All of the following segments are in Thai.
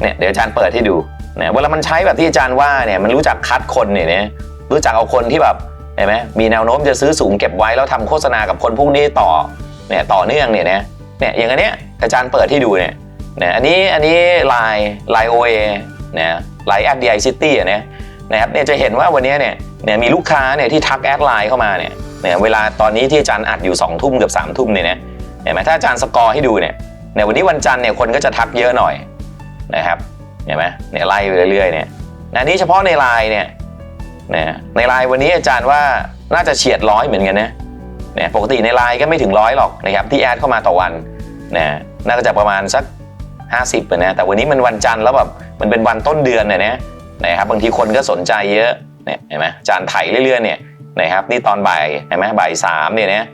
เนี่ยเดี๋ยวอาจารย์เปิดให้ดูเนี่ยเวลามันใช้แบบที่อาจารย์ว่าเนี่ยมันรู้จักคัดคนเนี่ยนะรู้จักเอาคนที่แบบเห็นไหมมีแนวโน้มจะซื้อสูงเก็บไว้แล้วทำโฆษณากับคนพวกนี้ต่อเนี่ยต่อเนื่องเนี่ยนะเนี่ยอย่างอันเนี้ยอาจารย์เปิดให้ดูเนี่ยเนี่ยอันนี้อันนี้ไลน์ไลน์โอเอเนี่ยไลน์แอดดีไอซิตี้อะเนี่ยนะครับเนี่ยจะเห็นว่าวันนี้เนี่ยเนี่ยมีลูกค้าเนี่ยที่ทักแอดไลน์เข้ามาเนี่ยเนี่ยเวลาตอนนี้ที่อาจารย์อัดอยู่2องทุ่มเกือบสามทุ่มเนี่ยนะเห็นไหมถ้าอาจารย์สกอร์ให้ดูเนี่ยเนี่ยวันนี้วันจันทร์เนี่ยคนก็จะทักเยอะหน่อย นะครับเห็นไหมเนี่ยไล่ไปเรื่อยๆเนี่ยนะนี่เฉพาะในไลน์เนี่ยนะในไลน์วันนี้อาจารย์ว่าน่าจะเฉียดร้อยเหมือนกันนะเนี่ยปกติในไลน์ก็ไม่ถึงร้อยหรอกนะครับที่แอดเข้ามาต่อวันนะน่าจะประมาณสัก 50นะแต่วันนี้มันวันจันทร์แล้วแบบมันเป็นวันต้นเดือนเนี่ยนะครับบางทีคนก็สนใจเยอะเนี่ยเห็นไหมอาจารย์ไถเรื่อยๆเนี่ยนะครับนี่ตอนบ่ายเห็นไหมบ่ายสามเนี่ยนะ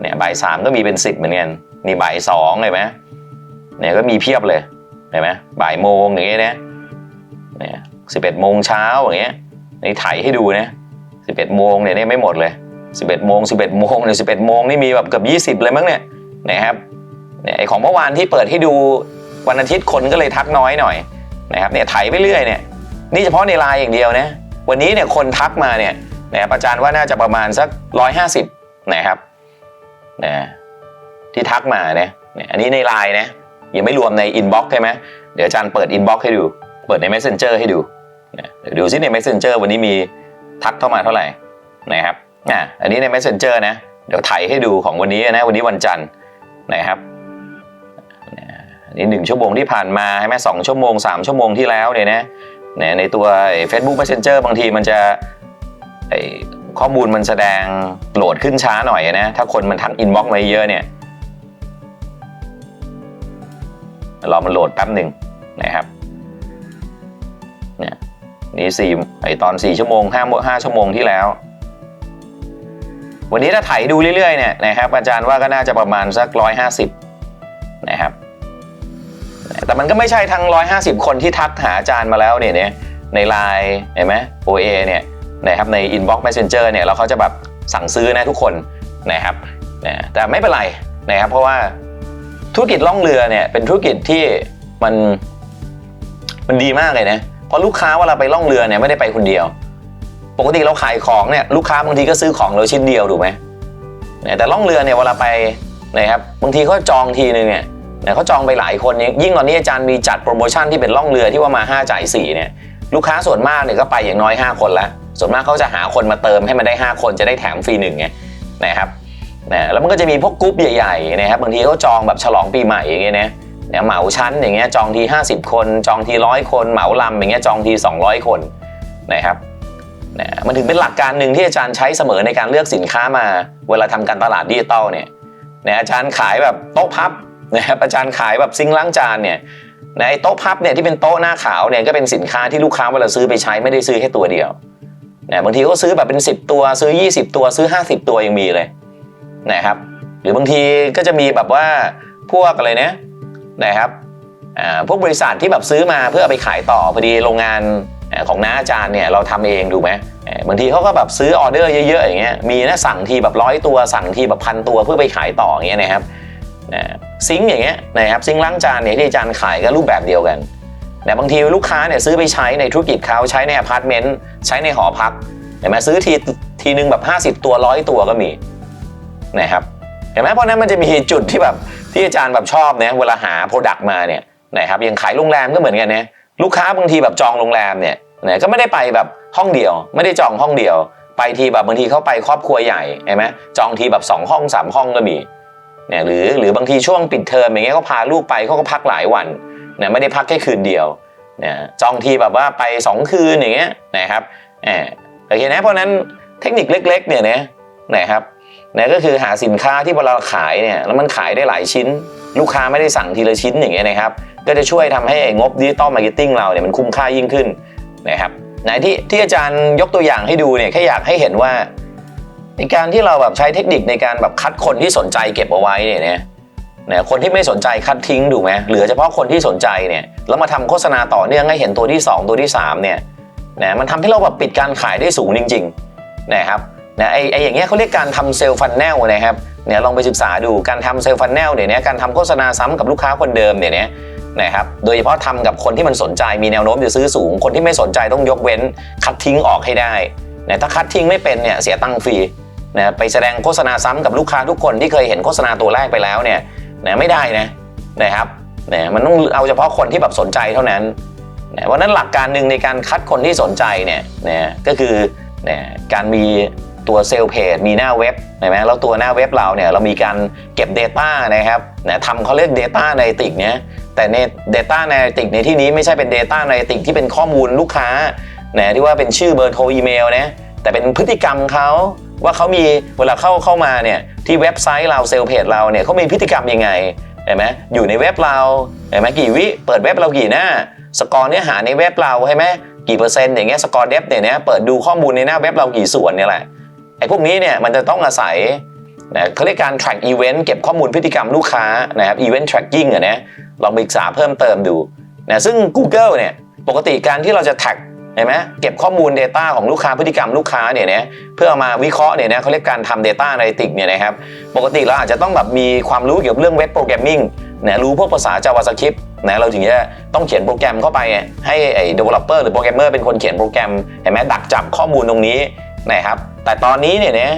เนี่ยบ่ายสามก็มีเป็นสิบเหมือนกันนี่บ่ายสองเห็นไหมเนี่ยก็มีเพียบเลย เห็นไหมบ่ายโมงอย่างเงี้ยนะเนี่ยสิบเอ็ดโมงเช้าอย่างเงี้ยนี่ไถให้ดูนะสิบเอ็ดโมงเนี่ยไม่หมดเลยสิบเอ็ดโมงสิบเอ็ดโมงเนี่ยสิบเอ็ดโมงนี่มีแบบเกือบยี่สิบเลยมั้งเนี่ยนะครับเนี่ยไอของเมื่อวานที่เปิดให้ดูวันอาทิตย์คนก็เลยทักน้อยหน่อยนะครับเนี่ยไถไปเรื่อยเนี่ยนี่เฉพาะในไลน์อย่างเดียวนะวันนี้เนี่ยคนทักมาเนี่ยนะครับอาจารย์ว่าน่าจะประมาณสักร้อยห้าสิบนะครับนะที่ทักมาเนี่ยเนี่ยอันนี้ในไลน์นะ ยังไม่รวมในอินบ็อกซ์ใช่ไหมเดี๋ยวอาจารย์เปิดอินบ็อกซ์ให้ดู เปิดใน Messenger ให้ดูเดี๋ยวดูซิใน Messenger วันนี้มีทักเข้ามาเท่าไหร่นะครับอะอันนี้ใน Messenger นะ เดี๋ยวไถให้ดูของวันนี้นะวันนี้วันจันทร์นะครับนี่หนึ่งชั่วโมงที่ผ่านมาใช่ไหมสองชั่วโมงสามชั่วโมงที่แล้วเนี่ยนะในตัว Facebook Messenger บางทีมันจะข้อมูลมันแสดงโหลดขึ้นช้าหน่อยนะ ถ้าคนมันทักอินบ็อกซ์มาเยอะเนี่ย รอมันโหลดแป๊บหนึ่งนะครับเนี่ยนี่สี่ไอตอนสี่ชั่วโมงห้าห้าชั่วโมงที่แล้ว วันนี้ถ้าไถดูเรื่อยๆเนี่ยนะครับอาจารย์ว่าก็น่าจะประมาณสักร้อยห้าสิบนะครับแต่มันก็ไม่ใช่ทั้ง 150 คนที่ทักหาอาจารย์มาแล้วเนี่ยเนี่ยในไลน์เห็นไหม OA เอเนี่ยนะครับใน Inbox Messenger เนี่ยเราเขาจะแบบสั่งซื้อนะทุกคนนะครับนะแต่ไม่เป็นไรนะครับเพราะว่า ธุรกิจล่องเรือเนี่ยเป็นธุรกิจที่มันมันดีมากเลยนะเพราะลูกค้าเวลาไปล่องเรือเนี่ยไม่ได้ไปคนเดียว ปกติเราขายของเนี่ยลูกค้าบางทีก็ซื้อของเราชิ้นเดียวถูกไหมแต่ล่องเรือเนี่ยเวลาไปนะครับบางทีเขาจองทีนึงเนี่ยเนี่ยเขาจองไปหลายคนนี่ยยิ่งตอนนี้อาจารย์มีจัดโปรโมชั่นที่เป็นล่องเรือที่ว่ามา5จ่าย4เนี่ยลูกค้าส่วนมากเนี่ยก็ไปอย่างน้อย 5 คนละส่วนมากเขาจะหาคนมาเติมให้มันได้ 5 คนจะได้แถมฟรีหนึ่งไงนะครับ นะแล้วมันก็จะมีพวกกรุ๊ปใหญ่ๆนะครับบางทีเขาจองแบบฉลองปีใหม่อย่างเงี้ยนะเนี่ยเหมาชั้นอย่างเงี้ยจองที 50 คน จองทีร้อยคนเหมาลำอย่างเงี้ยจองที 200 คนนะครับนะมันถึงเป็นหลักการหนึ่งที่อาจารย์ใช้เสมอในการเลือกสินค้ามาเวลาทำการตลาดดิจิตอลเนี่ยนะอาจารย์ขายแบบโต๊ะพับนะครับอาจารย์ขายแบบซิงล้างจานเนี่ยในโต๊ะพับเนี่ยที่เป็นโต๊ะหน้าขาวเนี่ยก็เป็นสินค้าที่ลูกค้าเวลาซื้อไปใช้ไม่ได้ซื้อแค่ตัวเดียวนะบางทีก็ซื้อแบบเป็น 10 ตัวซื้อ 20 ตัวซื้อ 50 ตัวยังมีเลย นะครับ หรือบางทีก็จะมีแบบว่าพวกอะไรเนี่ยนะครับพวกบริษัทที่แบบซื้อมาเพื่อเอาไปขายต่อพอดีโรงงานของน้าอาจารย์เนี่ยเราทำเองดูไหมบางทีเขาก็แบบซื้อออเดอร์เยอะๆอย่างเงี้ยมีนะสั่งทีแบบร้อยตัวสั่งทีแบบพันตัวเพื่อไปขายต่ออย่างเงี้ยนะครับซิงอย่างเงี้ยนะครับซิงล้างจานเนี่ยที่อาจารย์ขายก็รูปแบบเดียวกันแต่บางทีลูกค้าเนี่ยซื้อไปใช้ในธุรกิจเขาใช้ในอพาร์ตเมนต์ใช้ในหอพักเห็นไหมซื้อทีทีนึงแบบ 50 ตัวร้อยตัวก็มี นะครับเห็นไหมเพราะนั้นมันจะมีจุดที่แบบที่อาจารย์แบบชอบเนี่ยเวลาหาโปรดักต์มาเนี่ยนะครับอย่างขายโรงแรมก็เหมือนกันนะลูกค้าบางทีแบบจองโรงแรมเนี่ยนะก็ไม่ได้ไปแบบห้องเดียว ไม่ได้จองห้องเดียว ไปทีแบบบางทีเขาไปครอบครัวใหญ่เห็นไหมจองทีแบบสองห้องสามห้องก็มีเนี่ยหรือหรือบางทีช่วงปิดเทอมอย่างเงี้ยก็พาลูกไปเขาก็พักหลายวันเนี่ยไม่ได้พักแค่คืนเดียวเนี่ยจองทีแบบว่าไป 2 คืนอย่างเงี้ยนะครับเออโอเคนะเพราะนั้นเทคนิคเล็กๆเนี่ยนะนะครับ นี่ยก็คือหาสินค้าที่เวลาเราขายเนี่ยแล้วมันขายได้หลายชิ้น ลูกค้าไม่ได้สั่งทีละชิ้นอย่างเงี้ยนะครับก็จะช่วยทำให้งบดิจิตอลมาร์เก็ตติ้งเราเนี่ยมันคุ้มค่ายิ่งขึ้นนะครับไหนที่ที่อาจารย์ยกตัวอย่างให้ดูเนี่ยแค่อยากให้เห็นว่าในการที่เราแบบใช้เทคนิคในการแบบคัดคนที่สนใจเก็บเอาไว้เนี่ยนะนี่ยคนที่ไม่สนใจคัดทิ้งถูกไหมเหลือเฉพาะคนที่สนใจเนี่ยแล้วมาทำโฆษณาต่อเนื่องให้เห็นตัวที่ 2 ตัวที่3เนี่ยนะมันทำให้เราแบบปิดการขายได้สูงจริงๆนะครับ นะไอไออย่างเงี้ยเขาเรียกการทำเซลล์ฟันแนลนะครับเนี่ยลองไปศึกษาดูการทำเซลล์ฟันแนลเนี่ยวนะการทำโฆษณาซ้ำกับลูกค้าคนเดิมเนี่ยวนะนะครับโดยเฉพาะทำกับคนที่มันสนใจมีแนวโน้มจะซื้อสูง คนที่ไม่สนใจต้องยกเว้นคัดทิ้งออกให้ได้นะถ้าคัดทิ้งไม่เป็นเนี่ยเสียตังค์ฟรีนะไปแสดงโฆษณาซ้ำกับลูกค้าทุกคนที่เคยเห็นโฆษณาตัวแรกไปแล้วเนี่ยนะไม่ได้นะนะครับนะมันต้องเอาเฉพาะคนที่แบบสนใจเท่านั้นนะวันนั้นหลักการหนึ่งในการคัดคนที่สนใจเนี่ยนะก็คือนะการมี ตัวเซลล์เพจมีหน้าเว็บใช่ไหมแล้วตัวหน้าเว็บเราเนี่ยเรามีการเก็บ Data นะครับนะทำเขาเรียก Data ในติกเนี่ยแต่ใน Data ในติกในที่นี้ไม่ใช่เป็น Data ในติกที่เป็นข้อมูลลูกค้านะที่ว่าเป็นชื่อเบอร์โทรอีเมลนะแต่เป็นพฤติกรรมเขาว่าเขามีเวลาเข้าเข้ามาเนี่ยที่เว็บไซต์เราเซลล์เพจเราเนี่ยเขามีพฤติกรรมยังไงเห็นไหมอยู่ในเว็บเราเห็นไหมกี่วิเปิดเว็บเรากี่หน้า สกอร์เนื้อหาในเว็บเราใช่ไหมกี่เปอร์เซ็นต์อย่างเงี้ยสกอร์เดฟเนี่ยนะเปิดดูข้อมูลในหน้าเว็บเรากี่ส่วนเนี่ยแหละ ไอ้พวกนี้เนี่ยมันจะต้องอาศัยนะเขาเรียกการ track event เก็บข้อมูลพฤติกรรมลูกค้านะครับ event tracking อะนะลองไปศึกษาเพิ่มเติมดูนะซึ่ง Google เนี่ยปกติการที่เราจะ track เห็นไหมเก็บข้อมูล Data ของลูกค้าพฤติกรรมลูกค้าเนี่ยนะเพื่ออามาวิเคราะห์เนี่ยนะเขาเรียกการทำ Data Analytics เนี่ยนะครับปกติเราอาจจะต้องแบบมีความรู้เกี่ยวกับเรื่องเว็บโปรแกรมมิ่งนะรู้พวกภาษา JavaScript นะเราถึงจะต้องเขียนโปรแกรมเข้าไปให้ไอ้ developer หรือโปรแกรมเมอร์เป็นคนเขียนโปรแกรมเห็นไหมดักจับข้อมูลตรงนี้ นะครับแต่ตอนนี้เนี่ยนะ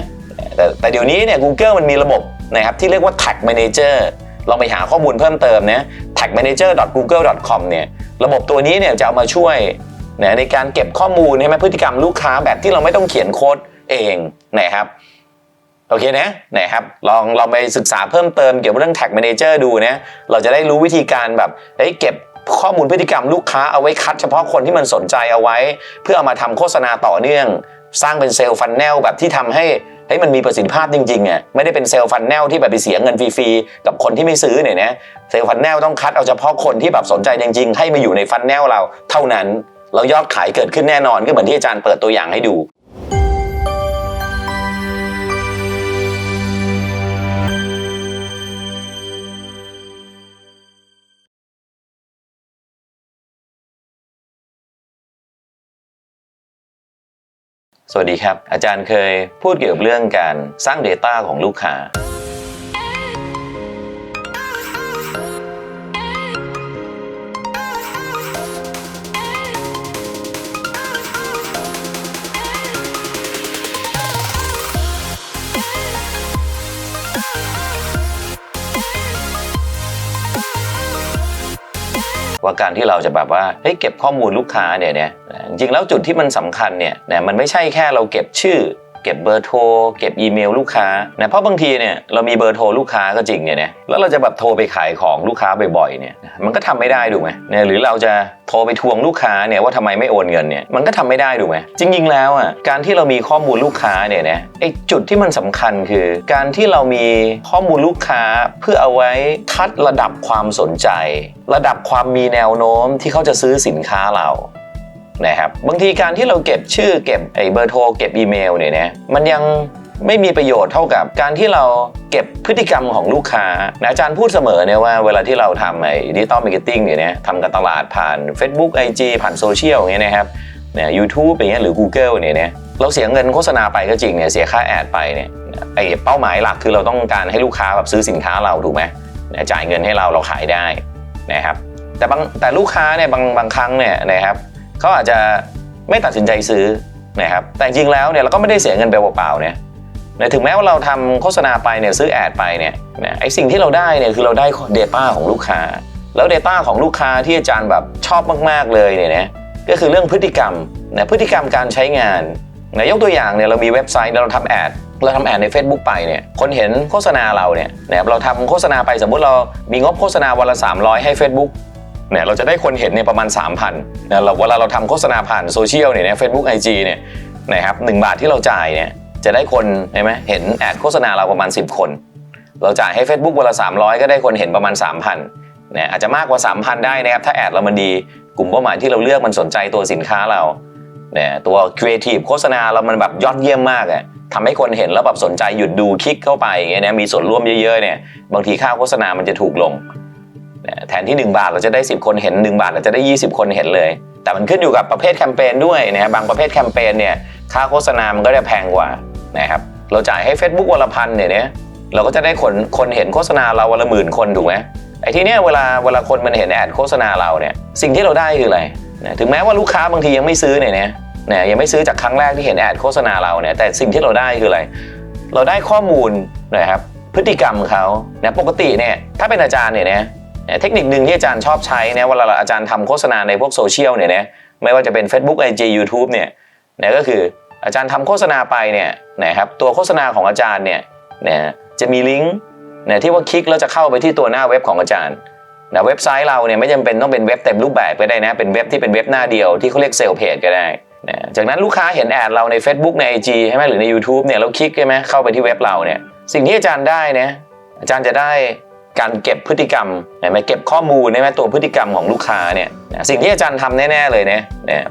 แต่แต่เดี๋ยวนี้เนี่ย Google มันมีระบบนะครับที่เรียกว่า Tag Manager ลองไปหาข้อมูลเพิ่มเติมนะ tagmanager.google.com เนี่ยระบบตัวนี้เนี่ยจะเอามาช่วยนะในการเก็บข้อมูลใช่ไหมพฤติกรรมลูกค้าแบบที่เราไม่ต้องเขียนโค้ดเองนะครับโอเคนะนะครับลองลองไปศึกษาเพิ่มเติมเกี่ยวกับเรื่อง Tag Manager ดูนะเราจะได้รู้วิธีการแบบเฮ้ยเก็บข้อมูลพฤติกรรมลูกค้าเอาไว้คัดเฉพาะคนที่มันสนใจเอาไว้ เพื่อเอามาทำโฆษณาต่อเนื่อง สร้างเป็นเซลล์ฟันแนลแบบที่ทำให้เฮ้ยมันมีประสิทธิภาพจริงๆอ่ยไม่ได้เป็นเซลล์ฟันแนลที่แบบไปเสียเงินฟรีๆกับคนที่ไม่ซื้อเนี่ยนะเซลล์ฟันแนลต้องคัดเอาเฉพาะคนที่แบบสนใจจริง ๆ ให้มาอยู่ในฟันแนลเราเท่านั้น เรายอดขายเกิดขึ้นแน่นอนก็เหมือนที่อาจารย์เปิดตัวอย่างให้ดู สวัสดีครับ อาจารย์เคยพูดเกี่ยวกับเรื่องการสร้าง Data ของลูกค้า ว่าการที่เราจะแบบว่าเฮ้ยเก็บข้อมูลลูกค้าเนี่ยเนี่ย จริงๆแล้วจุดที่มันสำคัญเนี่ยนะมันไม่ใช่แค่เราเก็บชื่อ เก็บเบอร์โทร เก็บอีเมลลูกค้านะเพราะบางทีเนี่ยเรามีเบอร์โทรลูกค้าก็จริงเนี่ยนะแล้วเราจะแบบโทรไปขายของลูกค้าบ่อยๆเนี่ยมันก็ทำไม่ได้ถูกไหมเนี่ยหรือเราจะโทรไปทวงลูกค้าเนี่ยว่าทำไมไม่โอนเงินเนี่ยมันก็ทำไม่ได้ถูกไหมจริงๆแล้วอะการที่เรามีข้อมูลลูกค้าเนี่ยนะไอจุดที่มันสำคัญคือ การที่เรามีข้อมูลลูกค้าเพื่อเอาไว้คัดระดับความสนใจ ระดับความมีแนวโน้มที่เขาจะซื้อสินค้าเรา นะครับบางทีการที่เราเก็บชื่อเก็บไอ้เบอร์โทรเก็บอีเมลเนี่ยนะมันยังไม่มีประโยชน์เท่ากับการที่เราเก็บพฤติกรรมของลูกค้านะอาจารย์พูดเสมอเนี่ยว่าเวลาที่เราทำไอ้ดิจิตอลมาร์เก็ตติ้งเนี่ยนะทำการตลาดผ่าน Facebook IG ผ่านโซเชียลอย่างเงี้ยนะครับเนี่ยยูทูบอย่างเงี้ยหรือ Google เนี่ยนะเราเสียเงินโฆษณาไปก็จริงเนี่ยเสียค่าแอดไปเนี่ยไอ้เป้าหมายหลักคือเราต้องการให้ลูกค้าแบบซื้อสินค้าเราถูกไหมเนี่ยจ่ายเงินให้เราเราขายได้นะครับแต่บางแต่ลูกค้าเนี่ยบางบางครั้งเนี่ยนะครับ เขาอาจจะไม่ตัดสินใจซื้อนะครับแต่จริงๆแล้วเนี่ยเราก็ไม่ได้เสียเงินไปเปล่าๆเนี่ยนะถึงแม้ว่าเราทำโฆษณาไปเนี่ยซื้อแอดไปเนี่ยนะไอสิ่งที่เราได้เนี่ยคือเราได้ Data ของลูกค้า แล้ว Data ของลูกค้าที่อาจารย์แบบชอบมากๆเลยเนี่ยนะก็คือเรื่องพฤติกรรมนะพฤติกรรมการใช้งานนะยกตัวอย่างเนี่ยเรามีเว็บไซต์เราทำแอดเราทำแอดใน Facebook ไปเนี่ยคนเห็นโฆษณาเราเนี่ยนะครับเราทำโฆษณาไปสมมุติเรามีงบโฆษณาวันละ300 ให้ Facebook เนี่ยเราจะได้คนเห็นเนี่ยประมาณ 3,000นะเราเวลาเราทำโฆษณาผ่านโซเชียลเนี่ยเฟซบุ๊กไอจีเนี่ยนะครับหนึ่งบาทที่เราจ่ายเนี่ยจะได้คนเห็นไหมเห็นแอดโฆษณาเราประมาณ 10 คน เราจ่ายให้ Facebook วันละ 300 ก็ได้คนเห็นประมาณ 3,000เนี่ยอาจจะมากกว่า 3,000 ได้นะครับถ้าแอดเรามันดีกลุ่มเป้าหมายที่เราเลือกมันสนใจตัวสินค้าเราเนี่ยตัวครีเอทีฟโฆษณาเรามันแบบยอดเยี่ยมมากอะทำให้คนเห็นแล้วแบบสนใจหยุดดูคลิกเข้าไปอย่างเงี้ยนะมีส่วนร่วมเยอะๆเนี่ยบางทีค่าโฆษณามันจะถูกลง แทนที่ 1 บาทเราจะได้ 10 คนเห็น 1 บาทเราจะได้ 20 คนเห็นเลย แต่มันขึ้นอยู่กับประเภทแคมเปญด้วยนะครับบางประเภทแคมเปญเนี่ยค่าโฆษณามันก็จะแพงกว่านะครับเราจ่ายให้ Facebook วันละพันเนี่ยเนี่ยเราก็จะได้คนคนเห็นโฆษณาเราวันละหมื่นคนถูกไหมไอ้ที่เนี้ยเวลาเวลาคนมันเห็นแอดโฆษณาเราเนี่ยสิ่งที่เราได้คืออะไรนะถึงแม้ว่าลูกค้าบางทียังไม่ซื้อเนี่ยนะเนี่ยยังไม่ซื้อจากครั้งแรกที่เห็นแอดโฆษณาเราเนี่ยแต่สิ่งที่เราได้คืออะไร เราได้ข้อมูลนะครับพฤติกรรมเขานะปกติเนี่ยถ้าเป็นอาจารย์เนี่ยนะ เทคนิคหนึ่งที่อาจารย์ชอบใช้เนี่ยเวลาเราอาจารย์ทำโฆษณาในพวกโซเชียลเนี่ยนะไม่ว่าจะเป็น Facebook IG YouTube เนี่ยนะก็คืออาจารย์ทำโฆษณาไปเนี่ยนะครับตัวโฆษณาของอาจารย์เนี่ยนะจะมีลิงก์นะที่ว่าคลิกแล้วจะเข้าไปที่ตัวหน้าเว็บของอาจารย์นะเว็บไซต์เราเนี่ยไม่จำเป็นต้องเป็นเว็บเต็มรูปแบบก็ได้นะเป็นเว็บที่เป็นเว็บหน้าเดียวที่เขาเรียกเซลล์เพจก็ได้นะจากนั้นลูกค้าเห็นแอดเราใน Facebook ใน IG ใช่ไหมหรือใน YouTube เนี่ยแล้วคลิกใช่ไหมเข้าไปที่เว็บเราเนี่ยสิ่งที่อาจารย์ได้นะอาจารย์จะได้ การเก็บพฤติกรรมเห็นไหมเก็บข้อมูลใช่ไหมตัวพฤติกรรมของลูกค้าเนี่ยสิ่งที่อาจารย์ทำแน่ๆเลยเนี่ย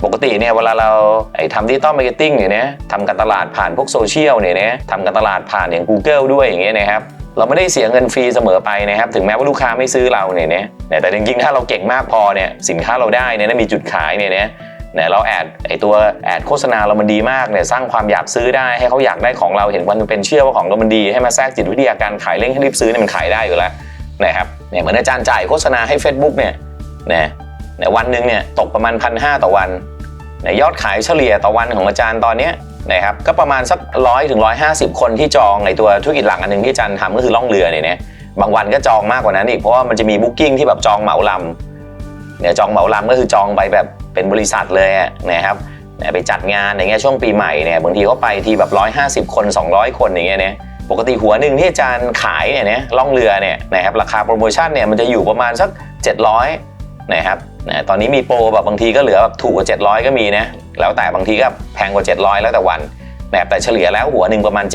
ปกติเนี่ยเวลาเราไอ้ทำดิจิตอลมาร์เก็ตติ้งเนี่ยนะทำการตลาดผ่านพวกโซเชียลเนี่ยนะทำการตลาดผ่านอย่าง Google ด้วยอย่างเงี้ยนะครับเราไม่ได้เสียเงินฟรีเสมอไปนะครับ ถึงแม้ว่าลูกค้าไม่ซื้อเราเนี่ยนะแต่จริงๆ ถ้าเราเก่งมากพอเนี่ยสินค้าเราได้เนี่ยนะมีจุดขายเนี่ยนะเนี่ยเราแอดไอตัวแอดโฆษณาเรามันดีมากเนี่ยสร้างความอยากซื้อได้ให้เขาอยากได้ของเราเห็นความเป็นเชื่อว่าของเรามันดีให้มาแทรกจิตวิทยาการขายเร่งให้รีบซื้อเนี่ยมันขายได้อยู่แล้ว นะครับเนี่ยเหมือนอาจารย์จ่ายโฆษณาให้ Facebook เนี่ยเนี่ยเนี่ยวันหนึ่งเนี่ยตกประมาณพันห้าต่อวันนยอดขายเฉลี่ยต่อวันของอาจารย์ตอนนี้นะครับก็ประมาณสักร้อยถึงร้อยห้าสิบคนที่จองในตัวธุรกิจหลักอันหนึ่งที่อาจันทำก็คือล่องเรือเนี่ยนะบางวันก็จองมากกว่านั้นอีกเพราะว่ามันจะมีบุ๊กิ้งที่แบบจองเหมาลำเนี่ยจองเหมาลำก็คือจองไปแบบเป็นบริษัทเลยนะครับเนี่ยไปจัดงานอย่างเงี้ยช่วงปีใหม่เนี่ยบางทีเขาไปทีแบบร้อยห้าสิบคน200คนอย่างเงี้ยเนี่ย ปกติหัวหนึ่งที่อาจารย์ขายเนี่ยนะล่องเรือเนี่ยนะครับราคาโปรโมชั่นเนี่ยมันจะอยู่ประมาณสัก 700นะครับนะตอนนี้มีโปรแบบบางทีก็เหลือแบบถูกกว่า 700 ก็มีนะแล้วแต่บางทีก็แพงกว่า 700 แล้วแต่วันนะครับแต่เฉลี่ยแล้วหัวหนึ่งประมาณ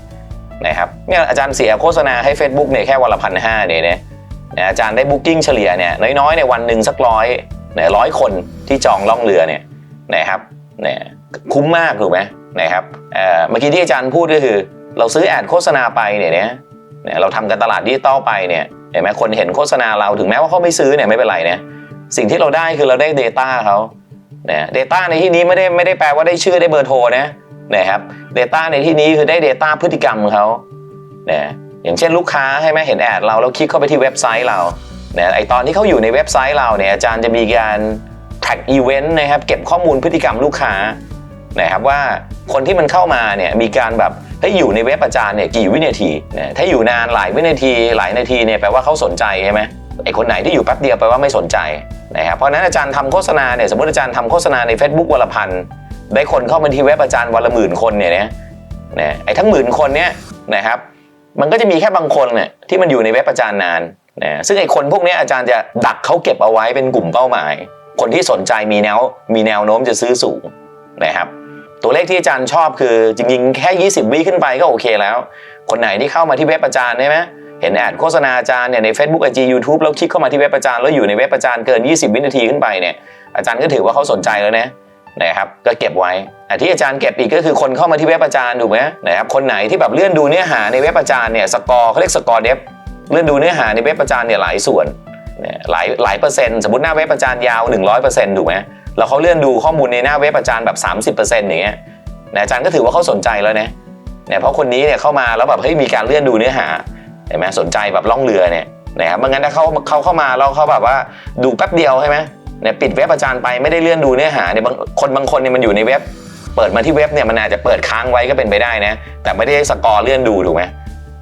700นะครับเนี่ยอาจารย์เสียโฆษณาให้ Facebook เนี่ยแค่วันละพันห้าเนี่ยนะอาจารย์ได้บุ๊กิ้งเฉลี่ยเนี่ยน้อยๆในวันหนึ่งสักร้อยเนี่ยร้อยคนที่จองล่องเรือเนี่ยนะครับเนี่ยคุ้มมากถูกไหมนะครับเอ่อเมื่อกี้ที่อาจารย์พูดก็คือ เราซื้อแอดโฆษณาไปเนี่ยเนี่ยเราทำการตลาดดิจิตอลไปเนี่ยเห็นไหมคนเห็นโฆษณาเราถึงแม้ว่าเขาไม่ซื้อเนี่ยไม่เป็นไรเนะสิ่งที่เราได้คือเราได้ Data เขาเนี่ย Data ในที่นี้ไม่ได้ไม่ได้แปลว่าได้ชื่อได้เบอร์โทรนะนะครับ Data ในที่นี้คือได้ Data พฤติกรรมเขาเนี่ยอย่างเช่นลูกค้าให้ไหมเห็นแอดเราแล้วคลิกเข้าไปที่เว็บไซต์เราเนี่ยไอตอนที่เขาอยู่ในเว็บไซต์เราเนี่ยอาจารย์จะมีการ track event นะครับเก็บข้อมูลพฤติกรรมลูกค้านะครับว่าคนที่มันเข้ามาเนี่ยมีการแบบ ถ้าอยู่ในเว็บอาจารย์เนี่ยกี่วินาทีนี่ยถ้าอยู่นานหลายวินาทีหลายนาทีเนี่ยแปลว่าเขาสนใจใช่ไหมไอคนไหนที่อยู่แป๊บเดียวแปลว่าไม่สนใจนะครับเพราะนั้นอาจารย์ทำโฆษณาเนี่ยสมมติอาจารย์ทำโฆษณาใน Facebook วันละพันได้คนเข้ามาที่เว็บอาจารย์วันละหมื่นคนเนี่ยนะนะไอ้ทั้งหมื่นคนเนี่ยนะครับมันก็จะมีแค่บางคนเนี่ยที่มันอยู่ในเว็บอาจารย์นานนะซึ่งไอ้คนพวกนี้อาจารย์จะดักเขาเก็บเอาไว้เป็นกลุ่มเป้าหมาย คนที่สนใจมีแนวมีแนวโน้มจะซื้อสูงนะครับ ตัวเลขที่อาจารย์ชอบคือจริงๆ แค่ 20 วิขึ้นไปก็โอเคแล้ว คนไหนที่เข้ามาที่เว็บอาจารย์ใช่ไหมเห็นแอดโฆษณาอาจารย์เนี่ยใน Facebook IG YouTube แล้วคลิกเข้ามาที่เว็บอาจารย์แล้วอยู่ในเว็บอาจารย์เกิน 20 วินาทีขึ้นไปเนี่ยอาจารย์ก็ถือว่าเขาสนใจแล้วนะนะครับก็เก็บไว้ที่อาจารย์เก็บอีกก็คือคนเข้ามาที่เว็บอาจารย์ถูกไหมนะครับคนไหนที่แบบเลื่อนดูเนื้อหาในเว็บอาจารย์เนี่ยสกอร์เขาเรียกสกอร์เดฟเลื่อนดูเนื้อหาในเว็บอาจารย์เนี่ยหลายส่วนเนี่ยหลายหลายเปอร์เซ็นต์สมมติหน้าเว็บอาจารย์ยาว 100%ถูกไหม แล้วเขาเลื่อนดูข้อมูลในหน้าเว็บอาจารย์แบบ 30%อย่างเงี้ยนะอาจารย์ก็ถือว่าเขาสนใจแล้วนะเนี่ยเพราะคนนี้เนี่ยเข้ามาแล้วแบบเฮ้ยมีการเลื่อนดูเนื้อหาเห็นไหมสนใจแบบล่องเรือเนี่ยนะครับไม่งั้นถ้าเขาเขาเข้ามาแล้วเขาแบบว่าดูแป๊บเดียวใช่ไหมเนี่ยปิดเว็บอาจารย์ไปไม่ได้เลื่อนดูเนื้อหาเนี่ยบางคนบางคนเนี่ยมันอยู่ในเว็บ เปิดมาที่เว็บเนี่ยมันอาจจะเปิดค้างไว้ก็เป็นไปได้นะแต่ไม่ได้สกอร์เลื่อนดูถูกไหม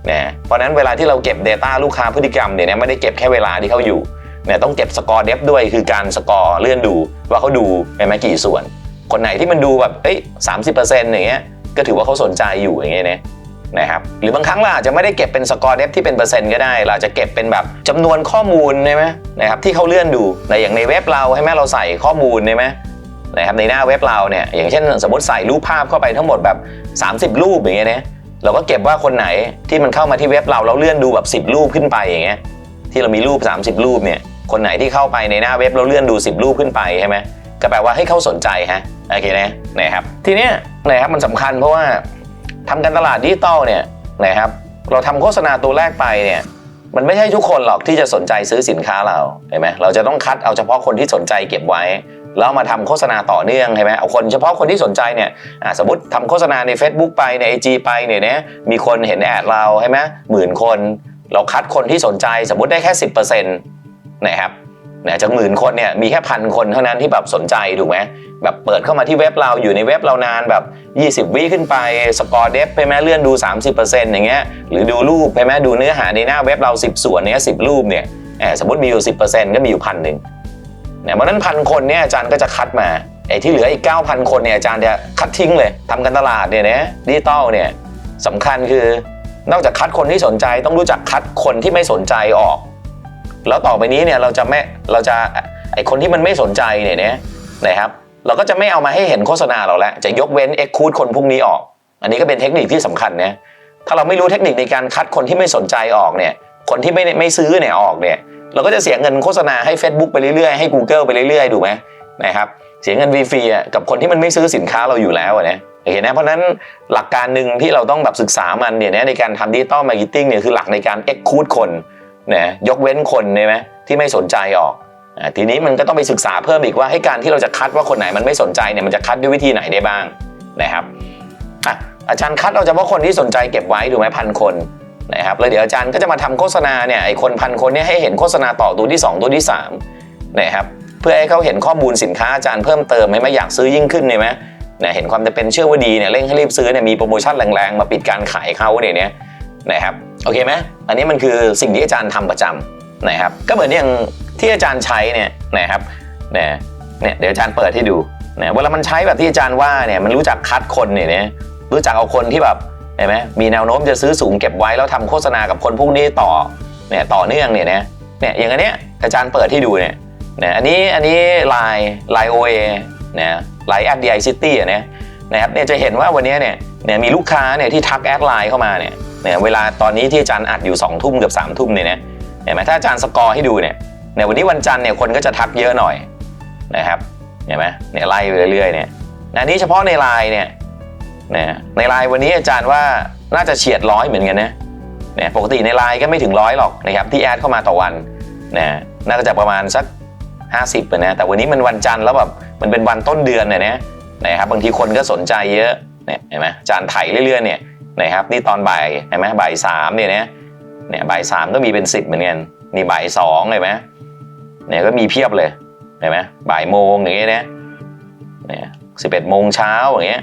เนี่ยเพราะฉะนั้นเวลาที่เราเก็บ Data ลูกค้าพฤติกรรมเนี่ยไม่ได้เก็บแค่เวลาที่เขาอยู่ เนี่ยต้องเก็บสกอร์เดฟด้วยคือการสกอร์เลื่อนดูว่าเขาดูไปไหมกี่ส่วน คนไหนที่มันดูแบบเอ้ยสามสิบเปอร์เซ็นต์อย่างเงี้ยก็ถือว่าเขาสนใจอยู่อย่างเงี้ยนะนะครับหรือบางครั้งเราอาจจะไม่ได้เก็บเป็นสกอร์เดฟที่เป็นเปอร์เซ็นต์ก็ได้ เราจะเก็บเป็นแบบจำนวนข้อมูลใช่ไหมนะครับที่เขาเลื่อนดูในอย่างในเว็บเราให้แม่เราใส่ข้อมูลใช่ไหมนะครับในหน้าเว็บเราเนี่ยอย่างเช่นสมมติใส่รูปภาพเข้าไปทั้งหมดแบบ 30 รูปอย่างเงี้ยนะเราก็เก็บว่าคนไหนที่มันเข้ามาที่เว็บเราเราเลื่อนดูแบบ 10 รูปขึ้นไปอย่างเงี้ยที่เรามีรูป 30 รูปเนี่ย คนไหนที่เข้าไปในหน้าเว็บเราเลื่อนดู 10 รูปขึ้นไปใช่ไหมก็แปลว่าให้เขาสนใจฮะโอเคนะนะครับทีเนี้ยนะครับมันสำคัญเพราะว่าทำการตลาดดิจิตอลเนี่ยนะครับเราทำโฆษณาตัวแรกไปเนี่ยมันไม่ใช่ทุกคนหรอกที่จะสนใจซื้อสินค้าเราเห็นไหมเราจะต้องคัดเอาเฉพาะคนที่สนใจเก็บไว้ แล้วมาทำโฆษณาต่อเนื่องใช่ไหมเอาคนเฉพาะคนที่สนใจเนี่ยสมมติทำโฆษณาใน Facebook ไปใน IG ไปเนี่ยนะมีคนเห็นแอดเราใช่ไหมหมื่นคน เราคัดคนที่สนใจสมมติได้แค่ 10% นะครับนะจากหมื่นคนเนี่ยมีแค่พันคนเท่านั้นที่แบบสนใจถูกไหมแบบเปิดเข้ามาที่เว็บเราอยู่ในเว็บเรานานแบบ 20 วิขึ้นไปสกอร์เดฟใช่ไหมเลื่อนดู 30%อย่างเงี้ยหรือดูรูปใช่ไหมดูเนื้อหาในหน้าเว็บเรา 10 ส่วนเนี้ย10รูปเนี่ยเอ่อสมมติมีอยู่ 10%ก็มีอยู่พันหนึ่งเนี่ยเพราะฉะนั้นพันคนเนี่ยอาจารย์ก็จะคัดมาไอ้ที่เหลืออีก 9,000 คนเนี่ยอาจารย์จะคัดทิ้งเลยทำการตลาดเนี่ยนะดิจิตอลเนี่ยสำคัญคือนอกจากคัดคนที่สนใจต้องรู้จักคัดคนที่ไม่สนใจออก แล้วต่อไปนี้เนี่ยเราจะไม่เราจะไอคนที่มันไม่สนใจเนี่ยนะครับเราก็จะไม่เอามาให้เห็นโฆษณาเราแล้วจะยกเว้นเอ็กคูดคนพวกนี้ออก อันนี้ก็เป็นเทคนิคที่สำคัญนะถ้าเราไม่รู้เทคนิคในการคัดคนที่ไม่สนใจออกเนี่ยคนที่ไม่ไม่ซื้อเนี่ยออกเนี่ยเราก็จะเสียเงินโฆษณาให้ Facebook ไปเรื่อยๆให้ Google ไปเรื่อยๆถูไหมนะครับเสียเงินฟรีๆกับคนที่มันไม่ซื้อสินค้าเราอยู่แล้วนะเห็นไหมเพราะฉะนั้นหลักการหนึ่งที่เราต้องแบบศึกษามันเนี่ยในการทำดิจิตอลมาร์เก็ตติ้งเนี่ยคือหลักในการเอ็กคูดคน นะยกเว้นคนใช่ไหมที่ไม่สนใจออกทีนี้มันก็ต้องไปศึกษาเพิ่มอีกว่าให้การที่เราจะคัดว่าคนไหนมันไม่สนใจเนี่ยมันจะคัดด้วยวิธีไหนได้บ้างนะครับอะอาจารย์คัดเอาเฉพาะคนที่สนใจเก็บไว้ถูกไหมพันคนนะครับแล้วเดี๋ยวอาจารย์ก็จะมาทำโฆษณาเนี่ยไอ้คนพันคนเนี่ยให้เห็นโฆษณาต่อตัวที่ 2 ตัวที่3นะครับเพื่อให้เขาเห็นข้อมูลสินค้าอาจารย์เพิ่มเติมให้ไม่อยากซื้อยิ่งขึ้นเลยไหมเนี่ยเห็นความจะเป็นเชื่อว่าดีเนี่ยเร่งให้รีบซื้อเนี่ยมีโปรโมชั่นแรงๆมาปิดการขายเขาเนี่ยเนี่ยนะครับ โอเคไหมอันนี้มันคือสิ่งที่อาจารย์ทำประจำนะครับก็เหมือนอย่างที่อาจารย์ใช้เนี่ยนะครับเนี่ยเนี่ยเดี๋ยวอาจารย์เปิดให้ดูเนี่ยเวลามันใช้แบบที่อาจารย์ว่าเนี่ยมันรู้จักคัดคนเนี่ยนี่ยรู้จักเอาคนที่แบบเห็นไหมมีแนวโน้มจะซื้อสูงเก็บไว้แล้วทำโฆษณากับคนพวกนี้ต่อเนี่ยต่อเนื่องเนี่ยนะเนี่ยอย่างอันเนี้ยอาจารย์เปิดให้ดูเนี่ยเนี่ยอันนี้อันนี้ไลน์ไลน์โอเอเนี่ยไลน์แอดดีไอซิตี้อะเนี่ย นะครับเนี่ยจะเห็นว่าวันนี้เนี่ยเนี่ยมีลูกค้าเนี่ยที่ทักแอดไลน์เข้ามาเนี่ยเนี่ยเวลาตอนนี้ที่อาจารย์อัดอยู่2องทุ่มเกือบสามทุ่มเนี่ยนะเห็นไหมถ้าอาจารย์สกอร์ให้ดูเนี่ยเนี่ยวันนี้วันจันทร์เนี่ยคนก็จะทักเยอะหน่อยนะครับเห็นไหมเนี่ยไล่ไปเรื่อยๆเนี่ยอันนี้เฉพาะในไลน์เนี่ยนี่ยในไลน์วันนี้อาจารย์ว่าน่าจะเฉียดร้อยเหมือนกันนะเนี่ยปกติในไลน์ก็ไม่ถึงร้อยหรอกนะครับที่แอดเข้ามาต่อวันเนี่ยน่าจะประมาณสัก 50นะแต่วันนี้มันวันจันทร์แล้วแบบมันเป็นวันต้นเดือนเนี่ยนะ นะครับบางทีคนก็สนใจเยอะเนี่ยเห็นไหมจารย์ไถเรื่อยๆเนี่ยนะครับนี่ตอนบ่ายเห็นไหมบ่ายสามเนี่ยนะเนี่ยบ่ายสามก็มีเป็นสิบเหมือนกันนี่บ่ายสองเห็นไหมเนี่ยก็มีเพียบเลยเห็นไหมบ่ายโมงอย่างเงี้ยนะเนี่ยสิบเอ็ดโมงเช้าอย่างเงี้ย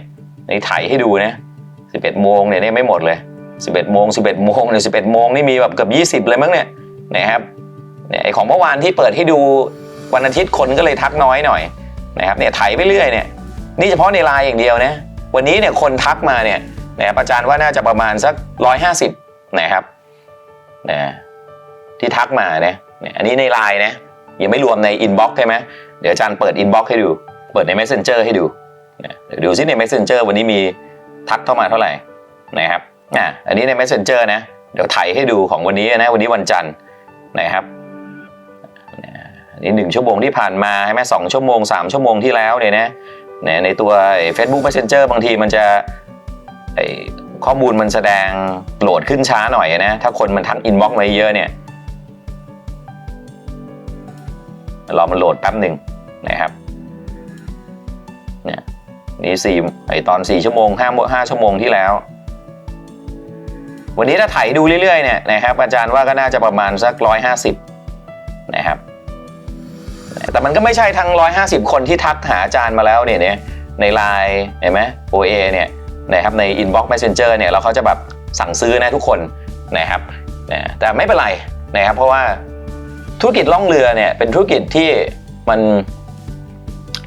นี่ไถให้ดูนะสิบเอ็ดโมงเนี่ยเนี่ยไม่หมดเลยสิบเอ็ดโมงสิบเอ็ดโมงเนี่ยสิบเอ็ดโมงนี่มีแบบเกือบยี่สิบเลยมั้งเนี่ยนะครับเนี่ยไอของเมื่อวานที่เปิดให้ดูวันอาทิตย์คนก็เลยทักน้อยหน่อยนะครับเนี่ยไถไปเรื่อยเนี่ย นี่เฉพาะในไลน์อย่างเดียวนะวันนี้เนี่ยคนทักมาเนี่ยนะครับอาจารย์ว่าน่าจะประมาณสักร้อยห้าสิบนะครับนะที่ทักมาเนี่ยอันนี้ในไลน์นะยังไม่รวมในอินบ็อกซ์ใช่ไหมเดี๋ยวอาจารย์เปิดอินบ็อกซ์ให้ดู เปิดใน Messenger ให้ดูนะเดี๋ยวดูซิใน Messenger วันนี้มีทักเข้ามาเท่าไหร่นะครับอะอันนี้ใน Messenger นะเดี๋ยวไถให้ดูของวันนี้นะวันนี้วันจันทร์นะครับนี่หนึ่งชั่วโมงที่ผ่านมาใช่ไหมสองชั่วโมงสามชั่วโมงที่แล้วเนี่ยนะ นี่ยในตัว Facebook Messenger บางทีมันจะข้อมูลมันแสดงโหลดขึ้นช้าหน่อยนะ ถ้าคนมันทักอินบ็อกซ์มาเยอะเนี่ยรอมันโหลดแป๊บหนึ่งนะครับเนี่ยนี่สี่ไอตอนสี่ชั่วโมงห้าห้าชั่วโมงที่แล้ว วันนี้ถ้าไถดูเรื่อยๆเนี่ยนะครับอาจารย์ว่าก็น่าจะประมาณสักร้อยห้าสิบ แต่มันก็ไม่ใช่ทั้ง 150 คนที่ทักหาอาจารย์มาแล้วเนี่ยในไลน์เห็นไหม OA เนี่ยนะครับใน Inbox Messenger เนี่ยเราเขาจะแบบสั่งซื้อนะทุกคนนะครับนะแต่ไม่เป็นไรนะครับเพราะว่าธุรกิจล่องเรือเนี่ยเป็นธุรกิจที่มัน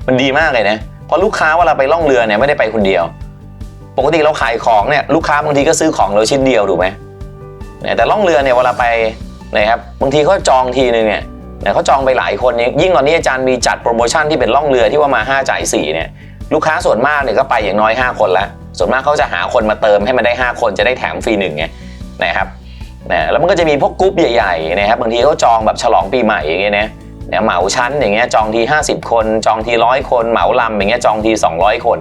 มันดีมากเลยนะเพราะลูกค้าเวลาไปล่องเรือเนี่ยไม่ได้ไปคนเดียว ปกติเราขายของเนี่ยลูกค้าบางทีก็ซื้อของเราชิ้นเดียวถูกไหมเนี่ยแต่ล่องเรือเนี่ยเวลาไปนะครับบางทีเขาจองทีนึงเนี่ย นี่ยเขาจองไปหลายคนนี่ยิ่งตอนนี้อาจารย์มีจัดโปรโมชั่นที่เป็นล่องเรือที่ว่ามา 5 จ่าย 4 เนี่ยลูกค้าส่วนมากเนี่ยก็ไปอย่างน้อย 5 คนละส่วนมากเขาจะหาคนมาเติมให้มันได้ 5 คนจะได้แถมฟรีหนึ่งไงนะครับนะแล้วมันก็จะมีพวกกรุ๊ปใหญ่ๆนะครับบางทีเขาจองแบบฉลองปีใหม่อย่างเงี้ยนะเนี่ยเหมาชั้นอย่างเงี้ยจองที 50 คน จองทีร้อยคนเหมาลำอย่างเงี้ยจองที 200 คน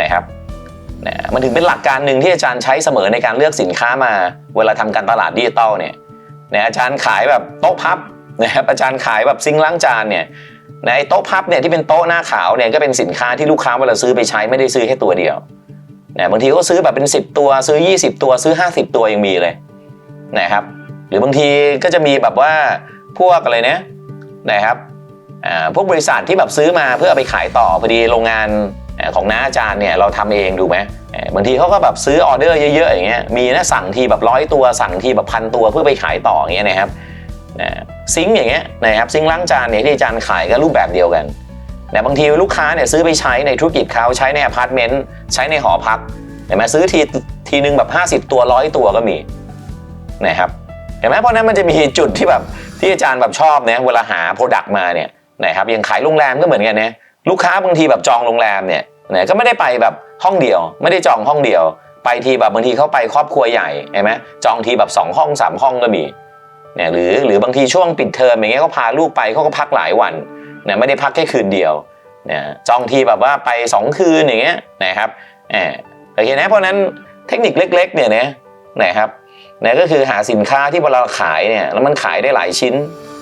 นะครับนะมันถึงเป็นหลักการหนึ่งที่อาจารย์ใช้เสมอในการเลือกสินค้ามา เวลาทำการตลาดดิจิตอลเนี่ยนะอาจารย์ขายแบบโต๊ะพับ นะครับอาจารย์ขายแบบซิงล้างจานเนี่ยในโต๊ะพับเนี่ยที่เป็นโต๊ะหน้าขาวเนี่ยก็เป็นสินค้าที่ลูกค้าเวลาซื้อไปใช้ไม่ได้ซื้อแค่ตัวเดียวนะบางทีก็ซื้อแบบเป็น 10 ตัวซื้อ 20 ตัวซื้อ 50 ตัวยังมีเลยนะครับหรือบางทีก็จะมีแบบว่าพวกอะไรเนี่ยนะครับอ่าพวกบริษัทที่แบบซื้อมาเพื่อเอาไปขายต่อพอดีโรงงานของน้าอาจารย์เนี่ยเราทำเองดูไหมบางทีเขาก็แบบซื้อออเดอร์เยอะๆอย่างเงี้ยมีนะสั่งทีแบบร้อยตัวสั่งทีแบบพันตัวเพื่อไปขายต่ออย่างเงี้ยนะครับนะ ซิงค์อย่างเงี้ยนะครับซิงค์ล้างจานเนี่ยที่อาจารย์ขายก็รูปแบบเดียวกันแต่บางทีลูกค้าเนี่ยซื้อไปใช้ในธุรกิจเขาใช้ในอพาร์ตเมนต์ใช้ในหอพักเห็นไหมซื้อทีทีนึงแบบ 50 ตัวร้อยตัวก็มีนะครับเห็นไหมเพราะนั้นมันจะมีจุดที่แบบที่อาจารย์แบบชอบเนี่ยเวลาหาโปรดักต์มาเนี่ยนะครับอย่างขายโรงแรมก็เหมือนกันนะลูกค้าบางทีแบบจองโรงแรมเนี่ยนะก็ไม่ได้ไปแบบห้องเดียว ไม่ได้จองห้องเดียว ไปทีแบบบางทีเขาไปครอบครัวใหญ่เห็นไหมจองทีแบบสองห้องสามห้องก็มี เนี่ยหรือหรือบางทีช่วงปิดเทอมอย่างเงี้ยก็พาลูกไปเขาก็พักหลายวันเนี่ยไม่ได้พักแค่คืนเดียวเนี่ยจองทีแบบว่าไปสองคืนอย่างเงี้ยนะครับแอบโอเคนะเพราะนั้นเทคนิคเล็ก ๆ เนี่ยนะนะครับเนี่ยก็คือหาสินค้าที่เวลาเราขายเนี่ยแล้วมันขายได้หลายชิ้น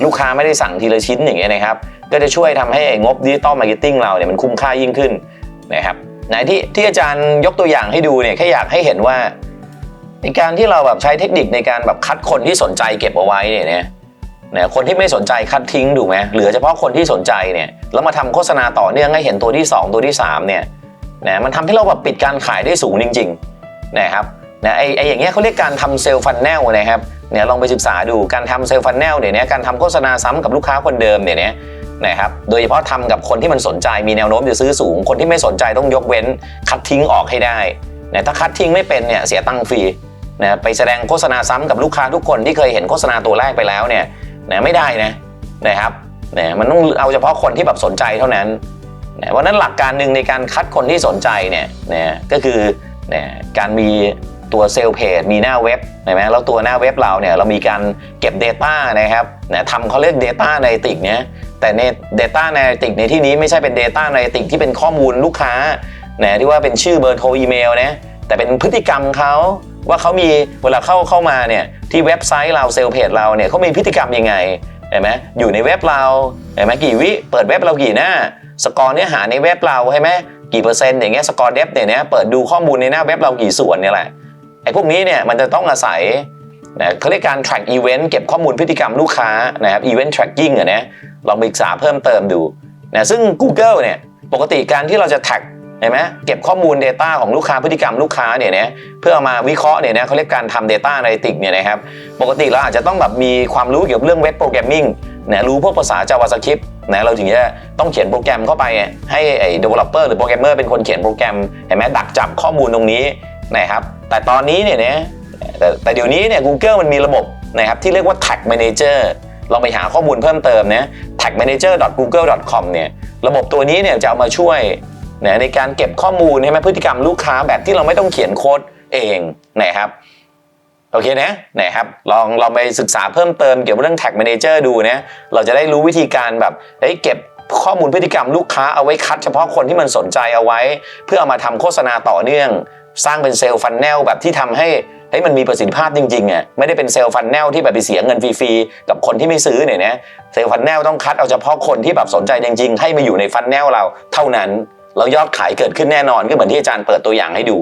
ลูกค้าไม่ได้สั่งทีละชิ้นอย่างเงี้ยนะครับก็จะช่วยทำให้งบดิจิตอลมาร์เก็ตติ้งเราเนี่ยมันคุ้มค่ายิ่งขึ้นนะครับไหนที่ที่อาจารย์ยกตัวอย่างให้ดูเนี่ยแค่อยากให้เห็นว่า ในการที่เราแบบใช้เทคนิคในการแบบคัดคนที่สนใจเก็บเอาไว้เนี่ยนะเนี่ยคนที่ไม่สนใจคัดทิ้งดูไหมเหลือเฉพาะคนที่สนใจเนี่ยแล้วมาทำโฆษณาต่อเนื่องให้เห็นตัวที่ 2 ตัวที่3เนี่ยนะมันทำให้เราแบบปิดการขายได้สูงจริงๆนะครับนะไอไออย่างเงี้ยเขาเรียกการทำเซลล์ฟันแนลนะครับเนี่ยลองไปศึกษาดูการทำเซลล์ฟันแนลเนี่ยนะการทำโฆษณาซ้ำกับลูกค้าคนเดิมเนี่ยนะนะครับโดยเฉพาะทำกับคนที่มันสนใจมีแนวโน้มจะซื้อสูง คนที่ไม่สนใจต้องยกเว้นคัดทิ้งออกให้ได้นะถ้าคัดทิ้งไม่เป็นเนี่ยเสียตังค์ฟรี นะไปแสดงโฆษณาซ้ำกับลูกค้าทุกคนที่เคยเห็นโฆษณาตัวแรกไปแล้วเนี่ยนะไม่ได้นะนะครับนะมันต้องเอาเฉพาะคนที่แบบสนใจเท่านั้นนะวันนั้นหลักการหนึ่งในการคัดคนที่สนใจเนี่ยนะก็คือนะการมีตัวเซลล์เพจมีหน้าเว็บใช่ไหมแล้วตัวหน้าเว็บเราเนี่ยเรามีการเก็บ Data นะครับนะทำเขาเรียก Data a n a l y t i c เนี่ยแต่ใน Data a n a l y t i c ในที่นี้ไม่ใช่เป็น Data a n a l y t i c ที่เป็นข้อมูลลูกค้านะที่ว่าเป็นชื่อเบอร์โทรอีเมลนะแต่เป็นพฤติกรรมเขา ว่าเขามีเวลาเข้าเข้ามาเนี่ยที่เว็บไซต์เราเซลล์เพจเราเนี่ยเขามีพฤติกรรมยังไงเห็นไหมอยู่ในเว็บเราเห็นไหมกี่วิเปิดเว็บเรากี่หน้า สกอร์เนื้อหาในเว็บเราใช่ไหมกี่เปอร์เซ็นต์อย่างเงี้ยสกอร์เดฟเนี่ยนะเปิดดูข้อมูลในหน้าเว็บเรากี่ส่วนเนี่ยแหละไอ้พวกนี้เนี่ยมันจะต้องอาศัยนะเขาเรียกการ track event เก็บข้อมูลพฤติกรรมลูกค้านะครับ event tracking อะนะลองไปศึกษาเพิ่มเติมดูนะซึ่ง Google เนี่ยปกติการที่เราจะ track เห็นไหมเก็บข้อมูล Data ของลูกค้าพฤติกรรมลูกค้าเนี่ยนะเพื่อามาวิเคราะห์เนี่ยนะเขาเรียกการทำ Data a n a l y t i c เนี่ยนะครับปกติเราอาจจะต้องแบบมีความรู้เกี่ยวกับเรื่องเว็บโปรแกรมมิ่งนะรู้พวกภาษา JavaScript นะเราถึงจะต้องเขียนโปรแกรมเข้าไป ให้ไอ้ developer หรือโปรแกรมเมอร์เป็นคนเขียนโปรแกรมเห็นไหมดักจับข้อมูลตรงนี้นะครับแต่ตอนนี้เนี่ยนะแต่แต่เดี๋ยวนี้เนี่ย Google มันมีระบบนะครับที่เรียกว่า Tag Manager ลองไปหาข้อมูลเพิ่มเติมนะ tagmanager.google.com เนี่ยระบบตัวนี้เนี่ยจะเอามาช่วย นะในการเก็บข้อมูลให้ไหมพฤติกรรมลูกค้าแบบที่เราไม่ต้องเขียนโค้ดเองนะครับโอเคนะนะครับลองลองไปศึกษาเพิ่มเติมเกี่ยวกับเรื่อง Tag Manager ดูนะเราจะได้รู้วิธีการแบบเฮ้ยเก็บข้อมูลพฤติกรรมลูกค้าเอาไว้คัดเฉพาะคนที่มันสนใจเอาไว้ เพื่อเอามาทำโฆษณาต่อเนื่อง สร้างเป็นเซลล์ฟันแนลแบบที่ทำให้เฮ้ยมันมีประสิทธิภาพจริงๆอะไม่ได้เป็นเซลล์ฟันแนลที่แบบไปเสียเงินฟรีๆกับคนที่ไม่ซื้อเนี่ยนะเซลล์ฟันแนลต้องคัดเอาเฉพาะคนที่แบบสนใจจริงๆ ให้มาอยู่ในฟันแนลเราเท่านั้น แล้วยอดขายเกิดขึ้นแน่นอนก็เหมือนที่อาจารย์เปิดตัวอย่างให้ดู